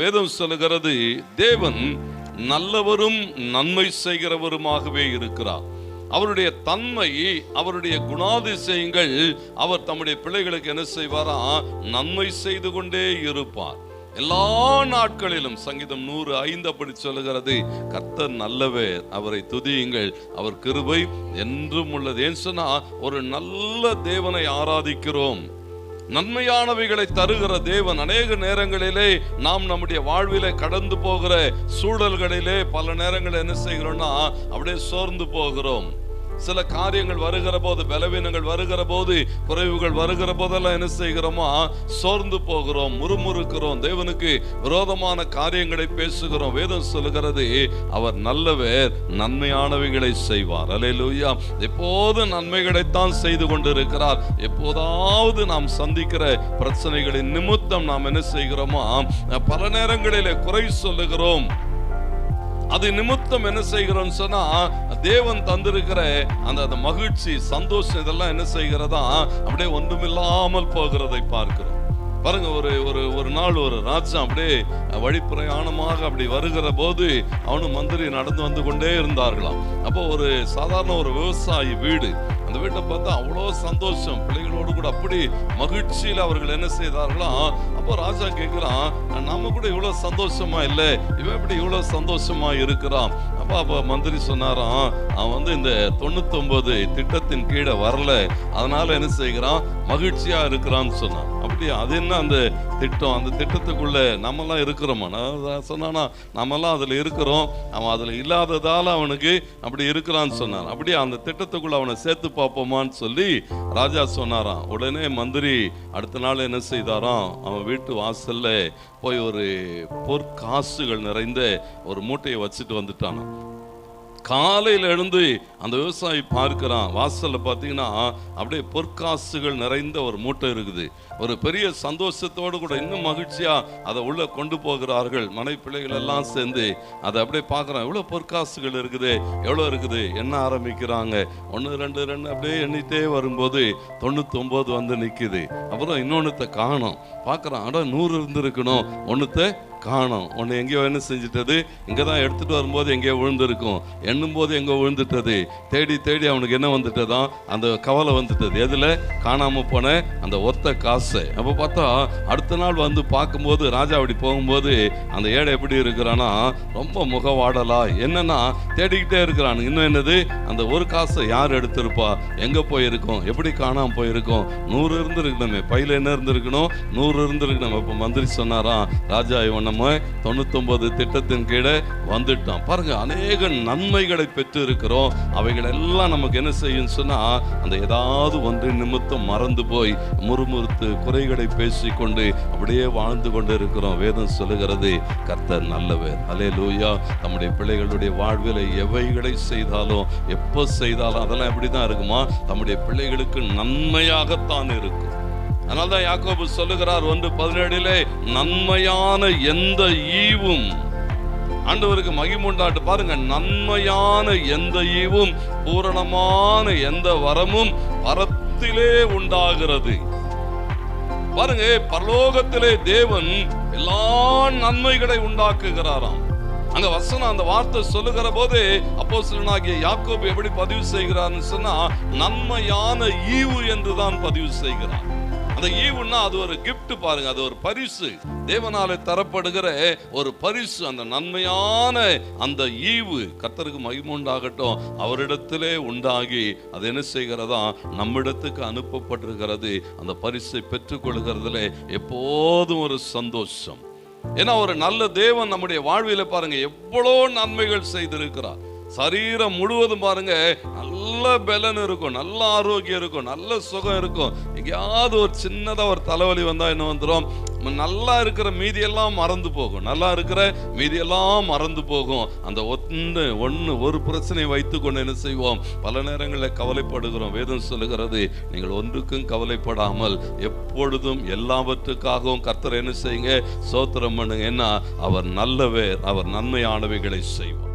வேதம் சொல்லுகிறது தேவன் நல்லவரும் நன்மை செய்கிறவருமாகவே இருக்கிறார். அவருடைய தன்மை அவருடைய குணாதிசயங்கள் அவர் தம்முடைய பிள்ளைகளுக்கு என்ன செய்வாரா? நன்மை செய்து கொண்டே இருப்பார். எல்லா நாட்களிலும் சங்கீதம் நூறு ஐந்து அப்படி சொல்லுகிறது கர்த்தர் நல்லவர் அவரை துதியுங்கள். அவர் கிருபை என்றும் உள்ளது. ஏன் சொன்னா ஒரு நல்ல தேவனை ஆராதிக்கிறோம். நன்மையானவைகளை தருகிற தேவன் அநேக நேரங்களிலே நாம் நம்முடைய வாழ்விலே கடந்து போகிற சூழல்களிலே பல நேரங்களில் என்ன செய்கிறோம்னா அப்படியே சோர்ந்து போகிறோம். சில காரியங்கள் வருகிற போது பலவீனங்கள் வருகிற போது குறைவுகள் வருகிற போதெல்லாம் என்ன செய்கிறோமா? சோர்ந்து போகிறோம் முறுமுறுக்கிறோம். தேவனுக்கு விரோதமான காரியங்களை பேசுகிறோம். வேதம் சொல்லுகிறது அவர் நல்லவர் நன்மையானவைகளை செய்வார். அல்லேலூயா. எப்போது நன்மைகளைத்தான் செய்து கொண்டிருக்கிறார்? எப்போதாவது நாம் சந்திக்கிற பிரச்சனைகளின் நிமித்தம் நாம் என்ன செய்கிறோமா? பல நேரங்களிலே குறை சொல்லுகிறோம். அது நிமித்தம் என்ன செய்கிறோம் சொன்னா தேவன் தந்திருக்கிற அந்த அந்த மகிழ்ச்சி சந்தோஷம் இதெல்லாம் என்ன செய்கிறதா அப்படியே ஒன்றுமில்லாமல் போகிறதை பார்க்கிறோம். பாருங்க ஒரு ஒரு ஒரு நாள் ஒரு ராஜா அப்படியே வழிப்பிரயாணமாக அப்படி வருகிற போது அவனும் மந்திரி நடந்து வந்து கொண்டே இருந்தார்களாம். அப்போ ஒரு சாதாரண ஒரு விவசாயி வீடு அந்த வீட்டை பார்த்தா அவ்வளோ சந்தோஷம். பிள்ளைகளோடு கூட அப்படி மகிழ்ச்சியில் அவர்கள் என்ன செய்தார்களாம் அப்போ ராஜா கேட்கிறான் நாம கூட இவ்வளவு சந்தோஷமா இல்லை? இவன் இப்படி இவ்வளவு சந்தோஷமா இருக்கிறான்? அப்போ அப்போ மந்திரி சொன்னாராம் அவன் வந்து இந்த தொண்ணூத்தொன்பது திட்டத்தின் கீழே வரல. அதனால என்ன செய்கிறான்? மகிழ்ச்சியா இருக்கிறான்னு சொன்னான். அப்படியா? அது என்ன அந்த திட்டம்? அந்த திட்டத்துக்குள்ள நம்மெல்லாம் இருக்கிறோமா? நான் சொன்னானா நம்மலாம் அதில் இருக்கிறோம். அவன் அதில் இல்லாததால் அவனுக்கு அப்படி இருக்கிறான்னு சொன்னான். அப்படியே? அந்த திட்டத்துக்குள்ள அவனை சேர்த்து பார்ப்போமான்னு சொல்லி ராஜா சொன்னாராம். உடனே மந்திரி அடுத்த நாள் என்ன செய்தாராம்? அவன் வீட்டு வாசல்ல போய் ஒரு பொற்காசுகள் நிறைந்த ஒரு மூட்டையை வச்சுட்டு வந்துட்டானான் காலையில் எழுந்து அந்த விவசாயி பார்க்கிறான். வாசலில் பார்த்தீங்கன்னா அப்படியே பொற்காசுகள் நிறைந்த ஒரு மூட்டை இருக்குது. ஒரு பெரிய சந்தோஷத்தோடு கூட இன்னும் மகிழ்ச்சியாக அதை உள்ளே கொண்டு போகிறார்கள். மனை பிள்ளைகள் எல்லாம் சேர்ந்து அதை அப்படியே பார்க்குறான். எவ்வளோ பொற்காசுகள் இருக்குது. எவ்வளோ இருக்குது? என்ன ஆரம்பிக்கிறாங்க? ஒன்று ரெண்டு ரெண்டு அப்படியே எண்ணிட்டே வரும்போது தொண்ணூத்தொம்பது வந்து நிற்கிது அப்புறம் இன்னொன்றுத்த காணும். பார்க்குறான் அட நூறு இருந்திருக்கணும். ஒன்றுத்த காணோம். ஒன்று எங்கேயோ என்ன செஞ்சிட்டது? இங்கே தான் எடுத்துகிட்டு வரும்போது எங்கேயோ விழுந்திருக்கும். எண்ணும் போது விழுந்துட்டது. தேடி தேடி அவனுக்கு என்ன வந்துட்டதான் அந்த கவலை வந்துட்டது. எதில்? காணாமல் போன அந்த ஒத்த காசு. அப்போ பார்த்தா அடுத்த நாள் வந்து பார்க்கும்போது ராஜா அப்படி போகும்போது அந்த ஏடை எப்படி இருக்கிறான்னா ரொம்ப முகவாடலா என்னன்னா தேடிக்கிட்டே இருக்கிறான். இன்னும் என்னது? அந்த ஒரு காசை யார் எடுத்திருப்பா? எங்கே போயிருக்கோம்? எப்படி காணாமல் போயிருக்கோம்? நூறு இருந்திருக்கணுமே. பையில் என்ன இருந்திருக்கணும்? நூறு இருந்திருக்கணும். அப்போ மந்திரி சொன்னாராம் ராஜா இவன் நம்ம தொண்ணூத்தொன்பது திட்டத்தின் கீழே வந்துட்டோம் பாருங்க அநேக நன்மைகளை பெற்று இருக்கிறோம் அவைகள் எல்லாம் நமக்கு என்ன செய்யும் சொன்னா அந்த ஏதாவது ஒன்று நிமித்தம் மறந்து போய் முறுமுறுத்து குறைகளை பேசிக்கொண்டு அப்படியே வாழ்ந்து கொண்டு இருக்கிறோம் வேதம் சொல்லுகிறது கர்த்தர் நல்லவர். அலே லூயா நம்முடைய பிள்ளைகளுடைய வாழ்வில் எவைகளை செய்தாலும் எப்போ செய்தாலும் அதெல்லாம் எப்படி தான் இருக்குமா? நம்முடைய பிள்ளைகளுக்கு நன்மையாகத்தான் இருக்கும். அதனால்தான் யாக்கோபு சொல்லுகிறார் ஒன்று பதினேழிலே நன்மையான எந்த ஈவும் ஆண்டவருக்கு மகிமுண்டாட்டு பாருங்க நன்மையான எந்த ஈவும் பூரணமான எந்த வரமும் பரத்திலே உண்டாகிறது. பாருங்க பரலோகத்திலே தேவன் எல்லா நன்மைகளை உண்டாக்குகிறாராம். அங்க வசனம் அந்த வார்த்தை சொல்லுகிற போது சிலனாகிய யாக்கோபு எப்படி பதிவு செய்கிறார்னு சொன்னா நன்மையான ஈவு என்று தான் பதிவு செய்கிறார். அந்த ஈவுன்னா அது ஒரு கிஃப்ட் பாருங்க அது ஒரு பரிசு. தேவனாலே தரப்படுகிற ஒரு பரிசு அந்த நன்மையான அந்த ஈவு கத்தருக்கு மகிமுண்டாகட்டும் அவரிடத்திலே உண்டாகி அது என்ன செய்கிறதா? நம்மிடத்துக்கு அனுப்பப்பட்டிருக்கிறது. அந்த பரிசை பெற்றுக்கொள்கிறதுல எப்போதும் ஒரு சந்தோஷம். ஏன்னா ஒரு நல்ல தேவன் நம்முடைய வாழ்வில பாருங்க எவ்வளோ நன்மைகள் செய்திருக்கிறார். சரீரம் முழுவதும் பாருங்க நல்ல பலன் இருக்கும் நல்ல ஆரோக்கியம் இருக்கும் நல்ல சுகம் இருக்கும். எங்கேயாவது ஒரு சின்னதாக ஒரு தலைவலி வந்தால் என்ன வந்துடும் நல்லா இருக்கிற மீதியெல்லாம் மறந்து போகும். நல்லா இருக்கிற மீதியெல்லாம் மறந்து போகும். அந்த ஒன்று ஒன்று ஒரு பிரச்சனை வைத்துக்கொண்டு என்ன செய்வோம்? பல நேரங்களில் கவலைப்படுகிறோம். வேதம் சொல்லுகிறது நீங்கள் ஒன்றுக்கும் கவலைப்படாமல் எப்பொழுதும் எல்லாவற்றுக்காகவும் கர்த்தர் என்ன செய்யுங்க? சோத்திரம் பண்ணுங்க. என்ன அவர் நல்லவர் அவர் நன்மையானவைகளை செய்வார்.